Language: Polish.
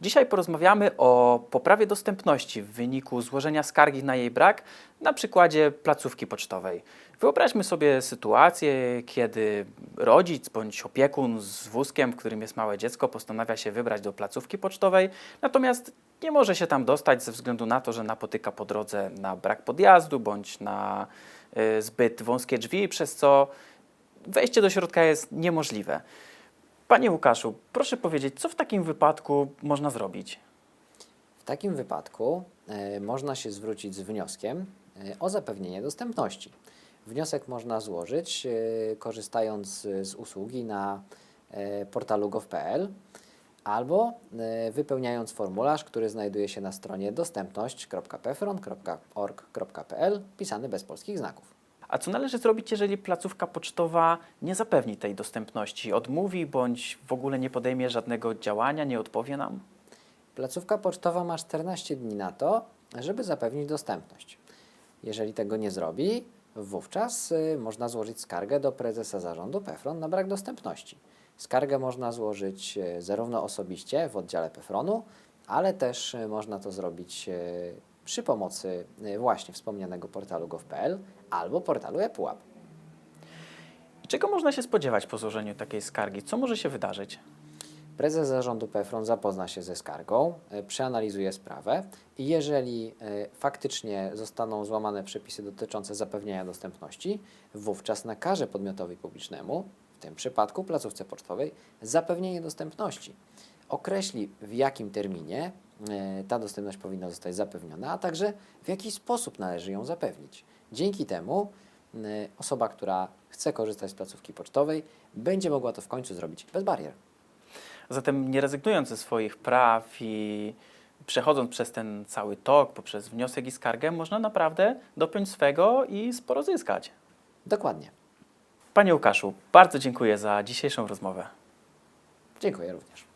Dzisiaj porozmawiamy o poprawie dostępności w wyniku złożenia skargi na jej brak na przykładzie placówki pocztowej. Wyobraźmy sobie sytuację, kiedy rodzic bądź opiekun z wózkiem, w którym jest małe dziecko, postanawia się wybrać do placówki pocztowej, natomiast nie może się tam dostać ze względu na to, że napotyka po drodze na brak podjazdu bądź na y, zbyt wąskie drzwi, przez co wejście do środka jest niemożliwe. Panie Łukaszu, proszę powiedzieć, co w takim wypadku można zrobić? W takim wypadku e, można się zwrócić z wnioskiem e, o zapewnienie dostępności. Wniosek można złożyć e, korzystając z, usługi na portalu gov.pl albo wypełniając formularz, który znajduje się na stronie dostępność.pefron.org.pl pisany bez polskich znaków. A co należy zrobić, jeżeli placówka pocztowa nie zapewni tej dostępności, odmówi bądź w ogóle nie podejmie żadnego działania, nie odpowie nam? Placówka pocztowa ma 14 dni na to, żeby zapewnić dostępność. Jeżeli tego nie zrobi, wówczas y, można złożyć skargę do prezesa zarządu PEFRON na brak dostępności. Skargę można złożyć y, zarówno osobiście w oddziale PEFRONu, ale też y, można to zrobić przy pomocy y, właśnie wspomnianego portalu gov.pl albo portalu ePUAP. Czego można się spodziewać po złożeniu takiej skargi? Co może się wydarzyć? Prezes zarządu PFRON zapozna się ze skargą, e, przeanalizuje sprawę i jeżeli e, faktycznie zostaną złamane przepisy dotyczące zapewnienia dostępności, wówczas nakaże podmiotowi publicznemu, w tym przypadku placówce pocztowej, zapewnienie dostępności. Określi w jakim terminie ta dostępność powinna zostać zapewniona, a także w jaki sposób należy ją zapewnić. Dzięki temu e, osoba, która chce korzystać z placówki pocztowej, będzie mogła to w końcu zrobić bez barier. Zatem nie rezygnując ze swoich praw i przechodząc przez ten cały tok, poprzez wniosek i skargę, można naprawdę dopiąć swego i sporo zyskać. Dokładnie. Panie Łukaszu, bardzo dziękuję za dzisiejszą rozmowę. Dziękuję również.